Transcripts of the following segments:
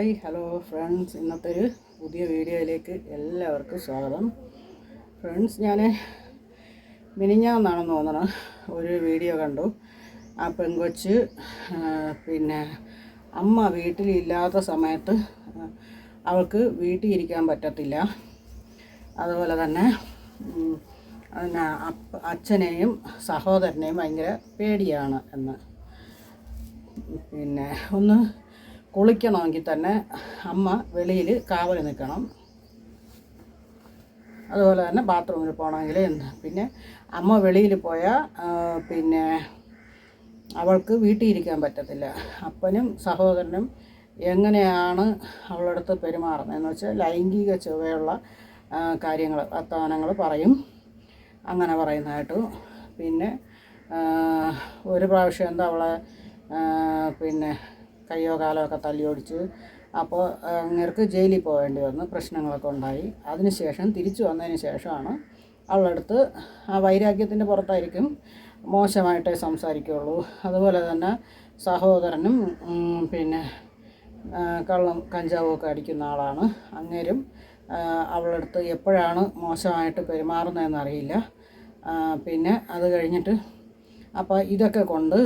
Hi hello friends. ഇന്നത്തെ ഒരു പുതിയ വീഡിയോയിലേക്ക് എല്ലാവർക്കും സ്വാഗതം. ഫ്രണ്ട്സ് ഞാൻ മിനിഞ്ഞാന്നാണെന്ന് തോന്നണം ഒരു വീഡിയോ കണ്ടു. ആ പെങ്കൊച്ച് പിന്നെ അമ്മ വീട്ടിലില്ലാത്ത സമയത്ത് അവൾക്ക് വീട്ടിൽ ഇരിക്കാൻ പറ്റത്തില്ല. അതുപോലെ തന്നെ പിന്നെ അച്ഛനെയും സഹോദരനെയും ഭയങ്കര പേടിയാണ് എന്ന്. പിന്നെ ഒന്ന് കുളിക്കണമെങ്കിൽ തന്നെ അമ്മ വെളിയിൽ കാവൽ നിൽക്കണം. അതുപോലെ തന്നെ ബാത്റൂമിൽ പോകണമെങ്കിൽ പിന്നെ അമ്മ വെളിയിൽ പോയാൽ പിന്നെ അവൾക്ക് വീട്ടിൽ ഇരിക്കാൻ പറ്റത്തില്ല. അപ്പനും സഹോദരനും എങ്ങനെയാണ് അവളുടെ അടുത്ത് പെരുമാറുന്നതെന്ന് വെച്ചാൽ ലൈംഗിക ചുവയുള്ള കാര്യങ്ങൾ വർത്തമാനങ്ങൾ പറയും. അങ്ങനെ പറയുന്നതായിട്ട്. പിന്നെ ഒരു പ്രാവശ്യം എന്താ അവളെ പിന്നെ കയ്യോ കാലോ ഒക്കെ തല്ലി ഓടിച്ച് അപ്പോൾ അങ്ങേർക്ക് ജയിലിൽ പോകേണ്ടി വന്നു. പ്രശ്നങ്ങളൊക്കെ ഉണ്ടായി. അതിനുശേഷം തിരിച്ചു വന്നതിന് ശേഷമാണ് അവളടുത്ത് ആ വൈരാഗ്യത്തിന്റെ പുറത്തായിരിക്കും മോശമായിട്ടേ സംസാരിക്കുകയുള്ളൂ. അതുപോലെ തന്നെ സഹോദരനും പിന്നെ കള്ളം കഞ്ചാവും ഒക്കെ അടിക്കുന്ന ആളാണ്. അങ്ങേരും അവളടുത്ത് എപ്പോഴാണ് മോശമായിട്ട് പെരുമാറുന്നതെന്നറിയില്ല പിന്നെ അത് കഴിഞ്ഞിട്ട് അപ്പോൾ ഇതൊക്കെ കൊണ്ട്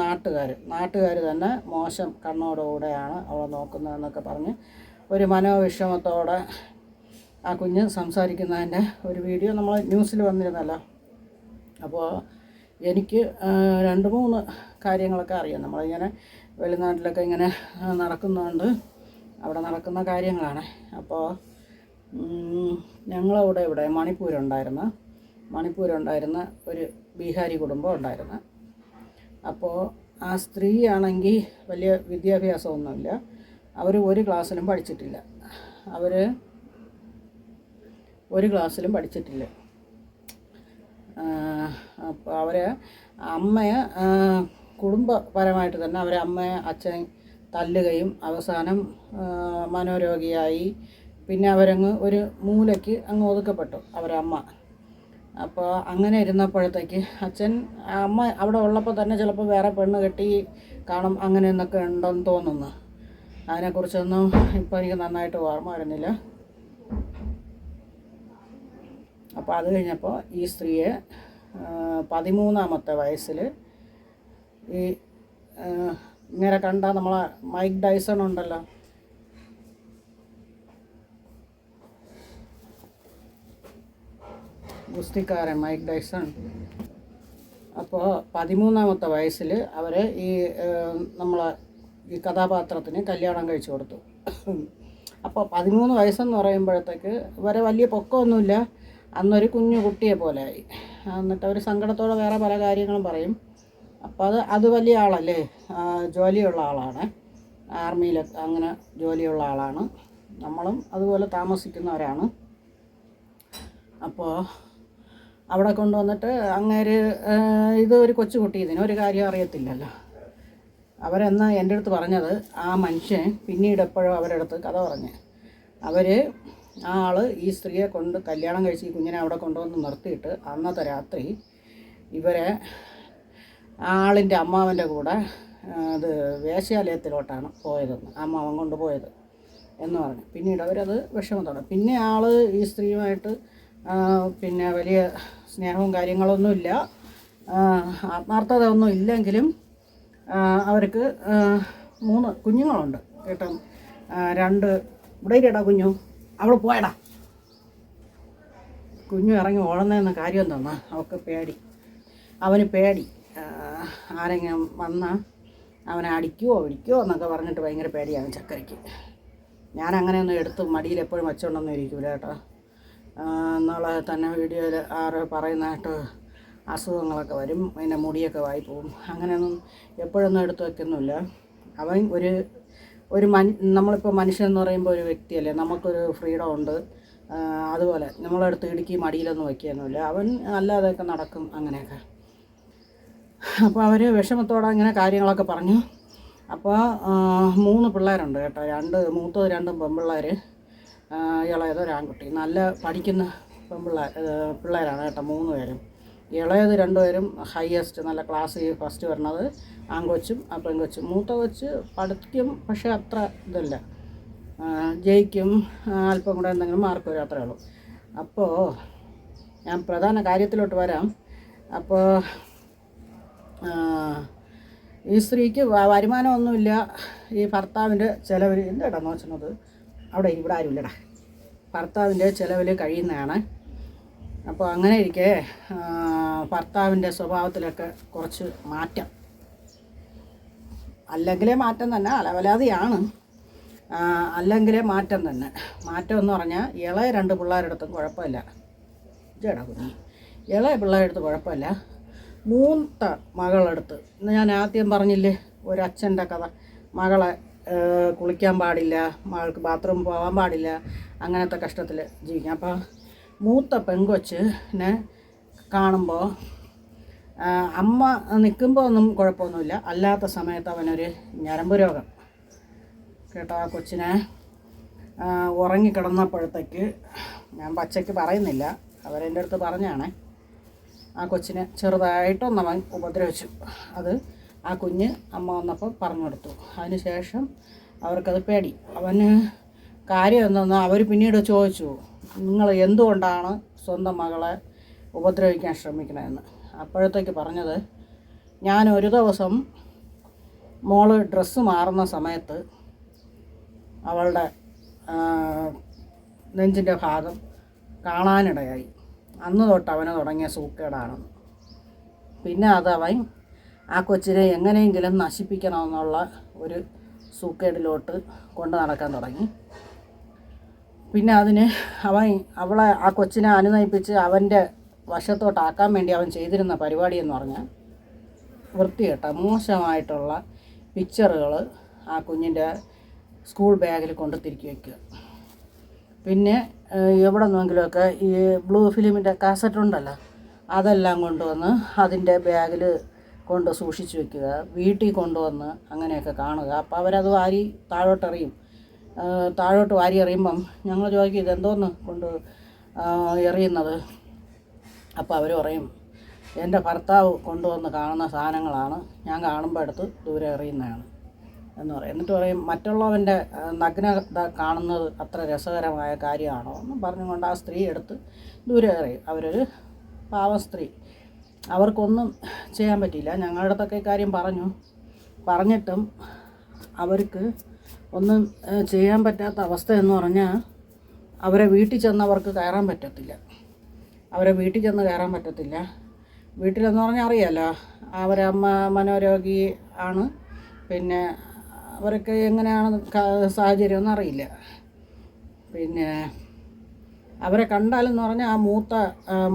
നാട്ടുകാർ നാട്ടുകാർ തന്നെ മോശം കണ്ണോടുകൂടെയാണ് അവളെ നോക്കുന്നതെന്നൊക്കെ പറഞ്ഞ് ഒരു മനോവിഷമത്തോടെ ആ കുഞ്ഞ് സംസാരിക്കുന്നതിന്റെ ഒരു വീഡിയോ നമ്മൾ ന്യൂസിൽ വന്നിരുന്നല്ലോ. അപ്പോൾ എനിക്ക് രണ്ട് മൂന്ന് കാര്യങ്ങളൊക്കെ അറിയാം. നമ്മളിങ്ങനെ വെളിനാട്ടിലൊക്കെ ഇങ്ങനെ നടക്കുന്നുണ്ട് അവിടെ നടക്കുന്ന കാര്യങ്ങളാണ്. അപ്പോൾ ഞങ്ങളവിടെ ഇവിടെ മണിപ്പൂരുണ്ടായിരുന്ന. മണിപ്പൂരുണ്ടായിരുന്ന ഒരു ബീഹാരി കുടുംബം ഉണ്ടായിരുന്നു. അപ്പോൾ ആ സ്ത്രീ ആണെങ്കിൽ വലിയ വിദ്യാഭ്യാസമൊന്നുമില്ല. അവർ ഒരു ക്ലാസ്സിലും പഠിച്ചിട്ടില്ല. അവർ ഒരു ക്ലാസ്സിലും പഠിച്ചിട്ടില്ല. അപ്പോൾ അവർ അമ്മയെ കുടുംബപരമായിട്ട് തന്നെ അവരെ അമ്മയെ അച്ഛൻ തല്ലുകയും അവസാനം മനോരോഗിയായി. പിന്നെ അവരങ്ങ് ഒരു മൂലയ്ക്ക് അങ്ങ് ഒതുക്കപ്പെട്ടു അവരമ്മ. അപ്പോൾ അങ്ങനെ ഇരുന്നപ്പോഴത്തേക്ക് അച്ഛൻ അമ്മ അവിടെ ഉള്ളപ്പോൾ തന്നെ ചിലപ്പോൾ വേറെ പെണ്ണ് കെട്ടി കാണും അങ്ങനെ എന്നൊക്കെ ഉണ്ടെന്ന് തോന്നുന്നു. അതിനെക്കുറിച്ചൊന്നും ഇപ്പോൾ എനിക്ക് നന്നായിട്ട് ഓർമ്മ വരുന്നില്ല. അപ്പോൾ അത് കഴിഞ്ഞപ്പോൾ ഈ സ്ത്രീയെ പതിമൂന്നാമത്തെ വയസ്സിൽ ഈ ഇങ്ങനെ കണ്ട നമ്മളെ മൈക്ക് ഡൈസൺ ഉണ്ടല്ലോ ഗുസ്തിക്കാരൻ മൈക്ക് ഡൈസൺ. അപ്പോൾ പതിമൂന്നാമത്തെ വയസ്സിൽ അവരെ ഈ നമ്മളെ ഈ കഥാപാത്രത്തിന് കല്യാണം കഴിച്ചു കൊടുത്തു. അപ്പോൾ പതിമൂന്ന് വയസ്സെന്ന് പറയുമ്പോഴത്തേക്ക് ഇവരെ വലിയ പൊക്കമൊന്നുമില്ല. അന്നൊരു കുഞ്ഞു കുട്ടിയെ പോലെ ആയി. എന്നിട്ട് അവർ സങ്കടത്തോടെ വേറെ പല കാര്യങ്ങളും പറയും. അപ്പോൾ അത് അത് വലിയ ആളല്ലേ? ജോലിയുള്ള ആളാണ്. ആർമിയിൽ അങ്ങനെ ജോലിയുള്ള ആളാണ്. നമ്മളും അതുപോലെ താമസിക്കുന്നവരാണ്. അപ്പോൾ അവിടെ കൊണ്ടുവന്നിട്ട് അങ്ങേര് ഇത് ഒരു കൊച്ചുകുട്ടി ഇതിന് ഒരു കാര്യം അറിയത്തില്ലല്ലോ. അവരെന്ന് എന്റെ അടുത്ത് പറഞ്ഞത് ആ മനുഷ്യൻ പിന്നീട് എപ്പോഴും അവരുടെ അടുത്ത് കഥ പറഞ്ഞ്. അവർ ആ ആൾ ഈ സ്ത്രീയെ കൊണ്ട് കല്യാണം കഴിച്ച് ഈ കുഞ്ഞിനെ അവിടെ കൊണ്ടുവന്ന് നിർത്തിയിട്ട് അന്നത്തെ രാത്രി ഇവരെ ആളിന്റെ അമ്മാവന്റെ കൂടെ അത് വേശ്യാലയത്തിലോട്ടാണ് പോയതെന്ന് അമ്മാവൻ കൊണ്ടുപോയത് എന്ന് പറഞ്ഞു. പിന്നീട് അവരത് വിഷമത്തോടെ പിന്നെ ആൾ ഈ സ്ത്രീയുമായിട്ട് പിന്നെ വലിയ സ്നേഹവും കാര്യങ്ങളൊന്നുമില്ല ആത്മാർത്ഥത ഒന്നും ഇല്ലെങ്കിലും അവർക്ക് മൂന്ന് കുഞ്ഞുങ്ങളുണ്ട്. കേട്ടോ രണ്ട് ഇവിടെ ഇരിടാ കുഞ്ഞു. അവിടെ പോയടാ. കുഞ്ഞു ഇറങ്ങി ഓടുന്നതെന്ന് കാര്യം തന്നാ അവൾക്ക് പേടി. അവന് പേടി. ആരെങ്കിലും വന്നാൽ അവനെ അടിക്കുവോ ഇടിക്കുവോ എന്നൊക്കെ പറഞ്ഞിട്ട് ഭയങ്കര പേടിയാണ് ചക്കരയ്ക്ക്. ഞാൻ അങ്ങനെയൊന്നും എടുത്ത് മടിയിൽ എപ്പോഴും വച്ചുകൊണ്ടൊന്നും ഇരിക്കില്ല കേട്ടോ. നാളെ തന്നെ വീഡിയോയിൽ ആരോ പറയുന്നതായിട്ട് അസുഖങ്ങളൊക്കെ വരും പിന്നെ മുടിയൊക്കെ വായി പോവും അങ്ങനെയൊന്നും എപ്പോഴൊന്നും എടുത്തു വെക്കുന്നില്ല. അവൻ ഒരു ഒരു മൻ നമ്മളിപ്പോൾ മനുഷ്യൻ എന്ന് പറയുമ്പോൾ ഒരു വ്യക്തിയല്ലേ നമുക്കൊരു ഫ്രീഡം ഉണ്ട്. അതുപോലെ നമ്മളെടുത്ത് ഇടുക്കി മടിയിലൊന്നും വയ്ക്കുകയൊന്നുമില്ല അവൻ അല്ലാതെയൊക്കെ നടക്കും അങ്ങനെയൊക്കെ. അപ്പോൾ അവർ വിഷമത്തോടെ അങ്ങനെ കാര്യങ്ങളൊക്കെ പറഞ്ഞു. അപ്പോൾ മൂന്ന് പിള്ളേരുണ്ട് കേട്ടോ രണ്ട് മൂത്തത് രണ്ടും പെൺപിള്ളേർ ഇളയത് ഒരാൺകുട്ടി. നല്ല പഠിക്കുന്ന പെൺപിള്ളേർ പിള്ളേരാണ് കേട്ടോ മൂന്ന് പേരും. ഇളയത് രണ്ടുപേരും ഹയസ്റ്റ് നല്ല ക്ലാസ് ഫസ്റ്റ് വരണത് ആൺകൊച്ചും പെൺകൊച്ചും. മൂത്ത കൊച്ച് പഠിക്കും പക്ഷേ അത്ര ഇതല്ല. ജയിക്കും അല്പം കൂടെ എന്തെങ്കിലും മാർക്ക് വരും അത്രേ ഉള്ളൂ. അപ്പോൾ ഞാൻ പ്രധാന കാര്യത്തിലോട്ട് വരാം. അപ്പോൾ ഈ സ്ത്രീക്ക് വരുമാനമൊന്നുമില്ല. ഈ ഭർത്താവിന്റെ ചിലവിൽ എന്താടാ നോച്ചത് അവിടെ ഇവിടെ ആരുമില്ലടാ. ഭർത്താവിന്റെ ചിലവിൽ കഴിയുന്നതാണ്. അപ്പോൾ അങ്ങനെ ഇരിക്കെ ഭർത്താവിന്റെ സ്വഭാവത്തിലൊക്കെ കുറച്ച് മാറ്റം. അല്ലെങ്കിലേ മാറ്റം തന്നെ അലവലാതെയാണ്. അല്ലെങ്കിലേ മാറ്റം തന്നെ. മാറ്റം എന്ന് പറഞ്ഞാൽ ഇളയ രണ്ട് പിള്ളേരെടുത്തും കുഴപ്പമില്ല. ചേടാ കുഞ്ഞി. ഇളയ പിള്ളേരെടുത്ത് കുഴപ്പമില്ല. മൂത്ത മകളെടുത്ത്. ഞാൻ ആദ്യം പറഞ്ഞില്ലേ ഒരു അച്ഛന്റെ കഥ. മകളെ കുളിക്കാൻ പാടില്ല ആൾക്ക് ബാത്റൂം പോകാൻ പാടില്ല അങ്ങനത്തെ കഷ്ടത്തിൽ ജീവിക്കാം. അപ്പോൾ മൂത്ത പെങ്കൊച്ചിനെ കാണുമ്പോൾ അമ്മ നിൽക്കുമ്പോൾ ഒന്നും കുഴപ്പമൊന്നുമില്ല. അല്ലാത്ത സമയത്ത് അവനൊരു ഞരമ്പ് രോഗം. കേട്ടോ ആ കൊച്ചിനെ ഉറങ്ങിക്കിടന്നപ്പോഴത്തേക്ക് ഞാൻ പച്ചയ്ക്ക് പറയുന്നില്ല. അവരെന്റെ അടുത്ത് പറഞ്ഞാണേ. ആ കൊച്ചിനെ ചെറുതായിട്ടൊന്നവൻ ഉപദ്രവിച്ചു. അത് ആ കുഞ്ഞ് അമ്മ വന്നപ്പോൾ പറഞ്ഞു കൊടുത്തു അതിന് ശേഷം അവർക്കത് പേടി. അവന് കാര്യം എന്തെന്ന് അവർ പിന്നീട് ചോദിച്ചു നിങ്ങൾ എന്തുകൊണ്ടാണ് സ്വന്തം മകളെ ഉപദ്രവിക്കാൻ ശ്രമിക്കണമെന്ന് അപ്പോഴത്തേക്ക് പറഞ്ഞത് ഞാൻ ഒരു ദിവസം മോൾ ഡ്രസ്സ് മാറുന്ന സമയത്ത് അവളുടെ നെഞ്ചിന്റെ ഭാഗം കാണാനിടയായി. അന്ന് തൊട്ട് അവന് തുടങ്ങിയ സൂക്കേടാണെന്ന്. പിന്നെ അത് അവൻ ആ കൊച്ചിനെ എങ്ങനെയെങ്കിലും നശിപ്പിക്കണമെന്നുള്ള ഒരു സൂക്കേടിലോട്ട് കൊണ്ട് നടക്കാൻ തുടങ്ങി. പിന്നെ അതിന് അവൻ അവളെ ആ കൊച്ചിനെ അനുനയിപ്പിച്ച് അവന്റെ വശത്തോട്ടാക്കാൻ വേണ്ടി അവൻ ചെയ്തിരുന്ന പരിപാടി എന്ന് പറഞ്ഞാൽ വൃത്തികെട്ട മോശമായിട്ടുള്ള പിക്ചറുകൾ ആ കുഞ്ഞിന്റെ സ്കൂൾ ബാഗിൽ കൊണ്ട് തിരിക്കി വയ്ക്കുക പിന്നെ എവിടെ നിന്നെങ്കിലുമൊക്കെ ഈ ബ്ലൂ ഫിലിമിന്റെ കാസറ്റ് ഉണ്ടല്ലോ അതെല്ലാം കൊണ്ടുവന്ന് അതിന്റെ ബാഗിൽ കൊണ്ട് സൂക്ഷിച്ച് വെക്കുക വീട്ടിൽ കൊണ്ടുവന്ന് അങ്ങനെയൊക്കെ കാണുക. അപ്പോൾ അവരത് വാരി താഴോട്ടെറിയും. താഴോട്ട് വാരി എറിയുമ്പം ഞങ്ങൾ ചോദിക്കും ഇതെന്തോന്ന് കൊണ്ട് എറിയുന്നത്? അപ്പോൾ അവർ പറയും എന്റെ ഭർത്താവ് കൊണ്ടുവന്ന് കാണുന്ന സാധനങ്ങളാണ്. ഞാൻ കാണുമ്പോൾ എടുത്ത് ദൂരെ എറിയുന്നതാണ്. എന്ന് പറയും. എന്നിട്ട് പറയും മറ്റുള്ളവന്റെ നഗ്നത കാണുന്നത് അത്ര രസകരമായ കാര്യമാണോ? എന്ന് പറഞ്ഞുകൊണ്ട് ആ സ്ത്രീ എടുത്ത് ദൂരെ എറിയും. അവരൊരു പാവ സ്ത്രീ. അവർക്കൊന്നും ചെയ്യാൻ പറ്റിയില്ല. ഞങ്ങളുടെ അടുത്തൊക്കെ കാര്യം പറഞ്ഞു. പറഞ്ഞിട്ടും അവർക്ക് ഒന്നും ചെയ്യാൻ പറ്റാത്ത അവസ്ഥ എന്ന് പറഞ്ഞാൽ അവരെ വീട്ടിൽ ചെന്ന് അവർക്ക് കയറാൻ പറ്റത്തില്ല. അവരെ വീട്ടിൽ ചെന്ന് കയറാൻ പറ്റത്തില്ല. വീട്ടിലെന്ന് പറഞ്ഞാൽ അറിയാലോ അവരെ അമ്മ മനോരോഗി ആണ്. പിന്നെ അവരൊക്കെ എങ്ങനെയാണ് ക- സാഹചര്യം ഒന്നും അറിയില്ല. പിന്നെ അവരെ കണ്ടാലെന്ന് പറഞ്ഞാൽ ആ മൂത്ത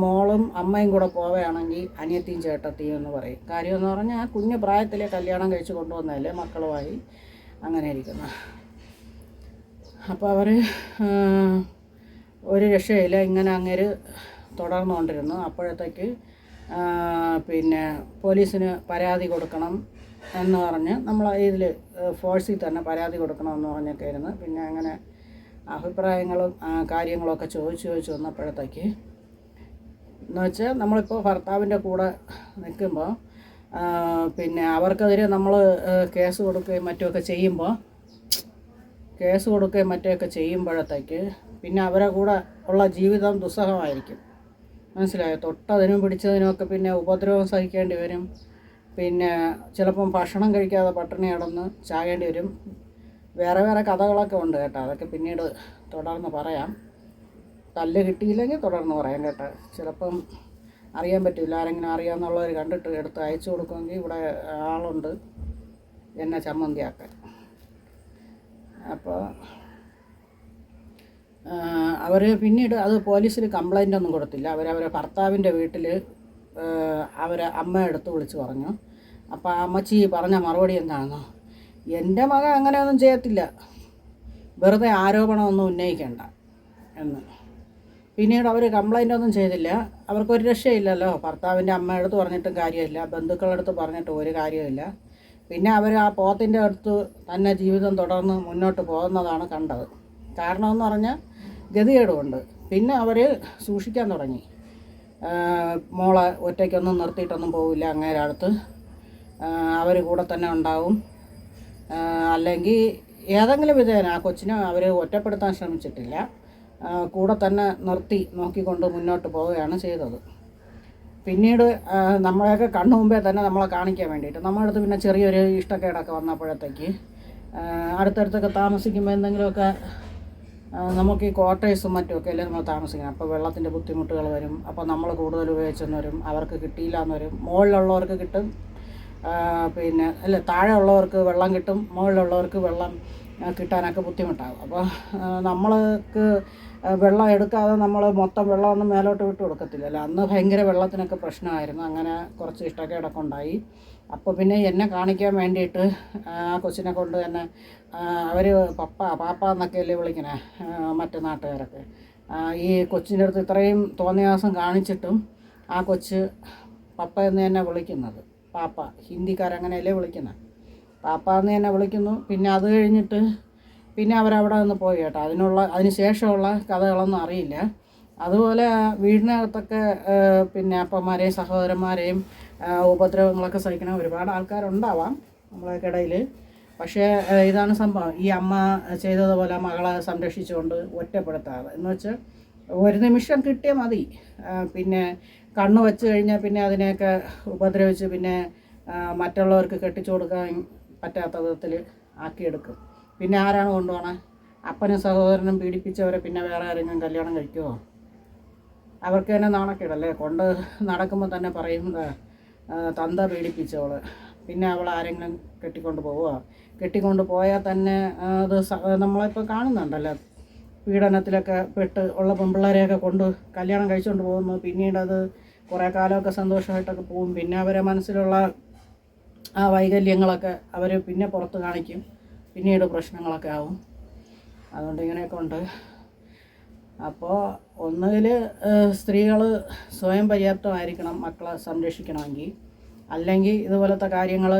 മോളും അമ്മയും കൂടെ പോവുകയാണെങ്കിൽ അനിയത്തിയും ചേട്ടത്തിയും എന്ന് പറയും. കാര്യം എന്ന് പറഞ്ഞാൽ ആ കുഞ്ഞു പ്രായത്തിലെ കല്യാണം കഴിച്ച് കൊണ്ടുവന്നതല്ലേ മക്കളുമായി അങ്ങനെ ഇരിക്കുന്നു. അപ്പോൾ അവർ ഒരു രക്ഷയില്ല ഇങ്ങനെ അങ്ങേര് തുടർന്നുകൊണ്ടിരുന്നു അപ്പോഴത്തേക്ക് പിന്നെ പോലീസിന് പരാതി കൊടുക്കണം എന്ന് പറഞ്ഞ് നമ്മൾ ഇതിൽ ഫോഴ്സിൽ തന്നെ പരാതി കൊടുക്കണമെന്ന് പറഞ്ഞൊക്കെ ഇരുന്ന് പിന്നെ അങ്ങനെ അഭിപ്രായങ്ങളും കാര്യങ്ങളൊക്കെ ചോദിച്ച് ചോദിച്ച് വന്നപ്പോഴത്തേക്ക് എന്ന് വെച്ചാൽ നമ്മളിപ്പോൾ ഭർത്താവിന്റെ കൂടെ നിൽക്കുമ്പോൾ പിന്നെ അവർക്കെതിരെ നമ്മൾ കേസ് കൊടുക്കുകയും മറ്റുമൊക്കെ ചെയ്യുമ്പോൾ കേസ് കൊടുക്കുകയും മറ്റുമൊക്കെ ചെയ്യുമ്പോഴത്തേക്ക് പിന്നെ അവരെ കൂടെ ഉള്ള ജീവിതം ദുസ്സഹമായിരിക്കും. മനസ്സിലായോ? തൊട്ടതിനും പിടിച്ചതിനുമൊക്കെ പിന്നെ ഉപദ്രവം സഹിക്കേണ്ടി വരും. പിന്നെ ചിലപ്പം ഭക്ഷണം കഴിക്കാതെ പട്ടിണി കിടന്ന് ചാകേണ്ടി വരും. വേറെ വേറെ കഥകളൊക്കെ ഉണ്ട് കേട്ടോ. അതൊക്കെ പിന്നീട് തുടർന്ന് പറയാം. കല്ല് കിട്ടിയില്ലെങ്കിൽ തുടർന്ന് പറയാം കേട്ടോ. ചിലപ്പം അറിയാൻ പറ്റില്ല. ആരെങ്കിലും അറിയാമെന്നുള്ളവർ കണ്ടിട്ട് എടുത്ത് അയച്ചു കൊടുക്കുമെങ്കിൽ ഇവിടെ ആളുണ്ട്. എന്നെ ചമ്മന്തിയാക്കാൻ. അപ്പോൾ അവർ പിന്നീട് അത് പോലീസിൽ കംപ്ലൈന്റ് ഒന്നും കൊടുത്തില്ല. അവരവരെ ഭർത്താവിന്റെ വീട്ടിൽ അവരെ അമ്മ എടുത്ത് വിളിച്ച് പറഞ്ഞു. അപ്പോൾ ആ അമ്മച്ചി പറഞ്ഞ മറുപടി എന്താണെന്നോ? എന്റെ മകൻ അങ്ങനെയൊന്നും ചെയ്യത്തില്ല. വെറുതെ ആരോപണമൊന്നും ഉന്നയിക്കേണ്ട എന്ന്. പിന്നീട് അവർ കംപ്ലൈന്റ് ഒന്നും ചെയ്തില്ല. അവർക്കൊരു രക്ഷയില്ലല്ലോ. ഭർത്താവിന്റെ അമ്മയടുത്ത് പറഞ്ഞിട്ടും കാര്യമില്ല. ബന്ധുക്കളടുത്ത് പറഞ്ഞിട്ടും ഒരു കാര്യമില്ല പിന്നെ അവർ ആ പോത്തിന്റെ അടുത്ത് തന്നെ ജീവിതം തുടർന്ന് മുന്നോട്ട് പോകുന്നതാണ് കണ്ടത്. കാരണമെന്ന് പറഞ്ഞാൽ ഗതികേടുമുണ്ട്. പിന്നെ അവർ സൂക്ഷിക്കാൻ തുടങ്ങി. മോളെ ഒറ്റയ്ക്കൊന്നും നിർത്തിയിട്ടൊന്നും പോവില്ല അങ്ങേരടുത്ത്. അവർ കൂടെ തന്നെ ഉണ്ടാവും. അല്ലെങ്കിൽ ഏതെങ്കിലും വിധേന ആ കൊച്ചിനെ അവർ ഒറ്റപ്പെടുത്താൻ ശ്രമിച്ചിട്ടില്ല. കൂടെ തന്നെ നിർത്തി നോക്കിക്കൊണ്ട് മുന്നോട്ട് പോവുകയാണ് ചെയ്തത്. പിന്നീട് നമ്മളെയൊക്കെ കണ്ണു മുമ്പേ തന്നെ നമ്മളെ കാണിക്കാൻ വേണ്ടിയിട്ട്. നമ്മുടെ അടുത്ത് പിന്നെ ചെറിയൊരു ഇഷ്ടക്കേടൊക്കെ വന്നപ്പോഴത്തേക്ക് അടുത്തടുത്തൊക്കെ താമസിക്കുമ്പോൾ എന്തെങ്കിലുമൊക്കെ നമുക്ക് ഈ ക്വാർട്ടേഴ്സും മറ്റുമൊക്കെ അല്ലേ നമ്മൾ താമസിക്കണം അപ്പോൾ വെള്ളത്തിന്റെ ബുദ്ധിമുട്ടുകൾ വരും. അപ്പോൾ നമ്മൾ കൂടുതൽ ഉപയോഗിച്ചെന്ന് വരും. അവർക്ക് കിട്ടിയില്ല എന്ന് വരും. മുകളിലുള്ളവർക്ക് കിട്ടും. പിന്നെ അല്ല താഴെ ഉള്ളവർക്ക് വെള്ളം കിട്ടും മുകളിലുള്ളവർക്ക് വെള്ളം കിട്ടാനൊക്കെ ബുദ്ധിമുട്ടാകും അപ്പോൾ നമ്മൾക്ക് വെള്ളം എടുക്കാതെ നമ്മൾ മൊത്തം വെള്ളമൊന്നും മേലോട്ട് വിട്ട് കൊടുക്കത്തില്ലല്ലോ. അന്ന് ഭയങ്കര വെള്ളത്തിനൊക്കെ പ്രശ്നമായിരുന്നു. അങ്ങനെ കുറച്ച് ഇഷ്ടക്കേടൊക്കെ ഉണ്ടായി. അപ്പോൾ പിന്നെ എന്നെ കാണിക്കാൻ വേണ്ടിയിട്ട് ആ കൊച്ചിനെ കൊണ്ട് തന്നെ അവർ പപ്പ പാപ്പ എന്നൊക്കെയല്ലേ വിളിക്കണേ മറ്റ് നാട്ടുകാരൊക്കെ. ഈ കൊച്ചിന്റെ അടുത്ത് ഇത്രയും തോന്നിയാസം കാണിച്ചിട്ടും ആ കൊച്ച് പപ്പ എന്ന് തന്നെ വിളിക്കുന്നത്. പാപ്പ ഹിന്ദിക്കാരങ്ങനെയല്ലേ വിളിക്കുന്നത് പാപ്പ എന്ന് തന്നെ വിളിക്കുന്നു. പിന്നെ അത് കഴിഞ്ഞിട്ട് പിന്നെ അവരവിടെ നിന്ന് പോയി കേട്ടോ. അതിനുള്ള അതിന് ശേഷമുള്ള കഥകളൊന്നും അറിയില്ല. അതുപോലെ വീടിനകത്തൊക്കെ പിന്നെ അപ്പന്മാരെയും സഹോദരന്മാരെയും ഉപദ്രവങ്ങളൊക്കെ സഹിക്കണ ഒരുപാട് ആൾക്കാരുണ്ടാവാം നമ്മളൊക്കെ ഇടയിൽ പക്ഷേ ഇതാണ് സംഭവം. ഈ അമ്മ ചെയ്തതുപോലെ മകളെ സംരക്ഷിച്ചുകൊണ്ട് ഒറ്റപ്പെടുത്താതെ എന്ന് വെച്ചാൽ ഒരു നിമിഷം കിട്ടിയാൽ മതി. പിന്നെ കണ്ണ് വെച്ച് കഴിഞ്ഞാൽ പിന്നെ അതിനെയൊക്കെ ഉപദ്രവിച്ച് പിന്നെ മറ്റുള്ളവർക്ക് കെട്ടിച്ചു കൊടുക്കാൻ പറ്റാത്ത വിധത്തിൽ ആക്കിയെടുക്കും. പിന്നെ ആരാണ് കൊണ്ടുപോകണേ അപ്പനും സഹോദരനും പീഡിപ്പിച്ചവരെ പിന്നെ വേറെ ആരെങ്കിലും കല്യാണം കഴിക്കുമോ അവർക്ക് തന്നെ നാണക്കേടല്ലേ? കൊണ്ട് നടക്കുമ്പോൾ തന്നെ പറയും "ദാ, ആ, തന്ത പീഡിപ്പിച്ചവൾ പിന്നെ അവൾ ആരെങ്കിലും കെട്ടിക്കൊണ്ട് പോവുക കെട്ടിക്കൊണ്ട് പോയാൽ തന്നെ അത് നമ്മളിപ്പോൾ കാണുന്നുണ്ടല്ലോ. പീഡനത്തിലൊക്കെ പെട്ട് ഉള്ള പെൺപിള്ളേരെയൊക്കെ കൊണ്ട് കല്യാണം കഴിച്ചുകൊണ്ട് പോകുന്നു. പിന്നീട് അത് കുറേ കാലമൊക്കെ സന്തോഷമായിട്ടൊക്കെ പോകും. പിന്നെ അവരെ മനസ്സിലുള്ള ആ വൈകല്യങ്ങളൊക്കെ അവർ പിന്നെ പുറത്ത് കാണിക്കും. പിന്നീട് പ്രശ്നങ്ങളൊക്കെ ആവും. അതുകൊണ്ട് ഇങ്ങനെയൊക്കെ ഉണ്ട്. അപ്പോൾ ഒന്നുകിൽ സ്ത്രീകൾ സ്വയം പര്യാപ്തമായിരിക്കണം മക്കളെ സംരക്ഷിക്കണമെങ്കിൽ. അല്ലെങ്കിൽ ഇതുപോലത്തെ കാര്യങ്ങൾ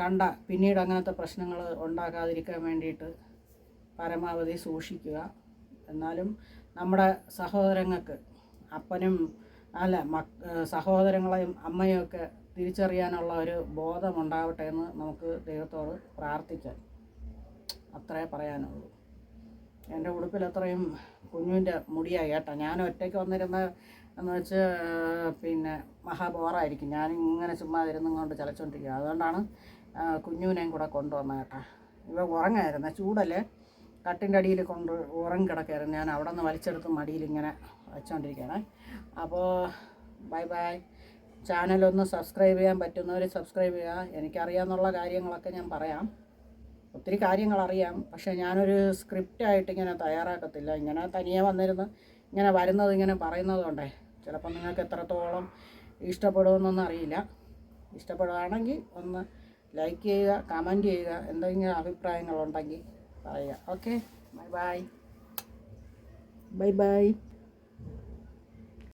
കണ്ട പിന്നീട് അങ്ങനത്തെ പ്രശ്നങ്ങൾ ഉണ്ടാക്കാതിരിക്കാൻ വേണ്ടിയിട്ട് പരമാവധി സൂക്ഷിക്കുക. എന്നാലും നമ്മുടെ സഹോദരങ്ങൾക്ക് അപ്പനും അല്ല മക് സഹോദരങ്ങളെയും അമ്മയും ഒക്കെ തിരിച്ചറിയാനുള്ള ഒരു ബോധമുണ്ടാവട്ടെ എന്ന് നമുക്ക് ദൈവത്തോട് പ്രാർത്ഥിക്കാം. അത്രേ പറയാനുള്ളൂ. എന്റെ ഉടുപ്പിൽ അത്രയും കുഞ്ഞുവിന്റെ മുടിയായി കേട്ടോ. ഞാൻ ഒറ്റയ്ക്ക് വന്നിരുന്ന എന്ന് വെച്ച് പിന്നെ മഹാബോറായിരിക്കും ഇങ്ങനെ ചുമ്മാ ഇരുന്നും കൊണ്ട് ചലച്ചുകൊണ്ടിരിക്കുക അതുകൊണ്ടാണ് കുഞ്ഞുവിനെയും കൂടെ കൊണ്ടുവന്നത് കേട്ടോ. ഇവ ഉറങ്ങായിരുന്നു. ചൂടല്ലേ? കട്ടിന്റെ അടിയിൽ കൊണ്ട് ഉറങ്ങി കിടക്കായിരുന്നു ഞാൻ അവിടെ നിന്ന് വലിച്ചെടുത്ത് മടിയിൽ ഇങ്ങനെ വെച്ചുകൊണ്ടിരിക്കുകയാണ് അപ്പോൾ ബൈ ബൈ. ചാനലൊന്ന് സബ്സ്ക്രൈബ് ചെയ്യാൻ പറ്റുന്നവർ സബ്സ്ക്രൈബ് ചെയ്യുക. എനിക്കറിയാമെന്നുള്ള കാര്യങ്ങളൊക്കെ ഞാൻ പറയാം. ഒത്തിരി കാര്യങ്ങൾ അറിയാം. പക്ഷേ ഞാനൊരു സ്ക്രിപ്റ്റായിട്ട് ഇങ്ങനെ തയ്യാറാക്കത്തില്ല. ഇങ്ങനെ തനിയെ വന്നിരുന്ന് ഇങ്ങനെ വരുന്നത് ഇങ്ങനെ പറയുന്നത് കൊണ്ടേ ചിലപ്പോൾ നിങ്ങൾക്ക് എത്രത്തോളം ഇഷ്ടപ്പെടുമെന്നൊന്നും അറിയില്ല. ഇഷ്ടപ്പെടുകയാണെങ്കിൽ ഒന്ന് ലൈക്ക് ചെയ്യുക കമന്റ് ചെയ്യുക എന്തെങ്കിലും അഭിപ്രായങ്ങളുണ്ടെങ്കിൽ പറയുക okay bye bye bye bye